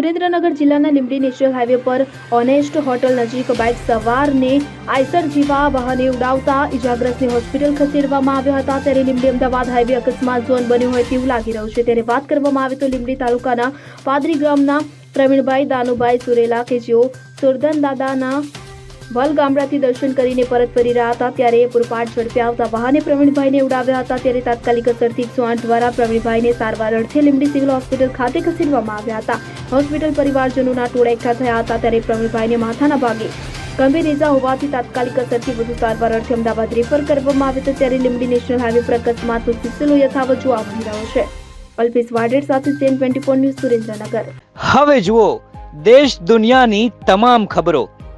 સુરેન્દ્રનગર જિલ્લાના Limbdi national highway પર honest hotel નજીક બાઇક સવારને આઈસર જેવા વાહને ઉડાવતા ઇજાગ્રસ્તને હોસ્પિટલ ખસેડવામાં આવ્યા હતા. ત્યારે લીંબડી અમદાવાદ હાઈવે અકસ્માત ઝોન બન્યો હોય તેવું લાગી રહ્યું છે. ત્યારે વાત કરવામાં આવે તો લીંબડી તાલુકાના પાદરી ગામના પ્રવીણભાઈ, દાનુભાઈ સુરેલા કે જેઓ સુરદન દાદાના વલ ગામડાથી દર્શન કરીને પરત ફરી રહ્યા હતા ત્યારે પૂરપાટ ઝડપી આવતા વાહને પ્રવીણભાઈને ઉડાવ્યા હતા ત્યારે તાત્કાલિક અસરથી એકસો દ્વારા પ્રવીણભાઈને સારવાર અર્થે લીમડી સિવિલ હોસ્પિટલ ખાતે ખસેડવામાં આવ્યા હતા. હોસ્પિટલ પરિવારજનોના ટોળા એકઠા થયા હતા ત્યારે પ્રવીણભાઈને માથાના ભાગે ગંભીર ઇજા હોવાથી તાત્કાલિક અસરથી વધુ સારવાર અર્થે અમદાવાદ રેફર કરવામાં આવે તો ત્યારે લીંબડી નેશનલ હાઈવે પર અકસ્માતનો સિલસિલો યથાવત જોવા મળી રહ્યો છે. અલ્પેશ વાડેર સાથે સેન ટ્વેન્ટી ન્યૂઝ સુરેન્દ્રનગર. હવે જુઓ, દેશ દુનિયાની તમામ ખબરો.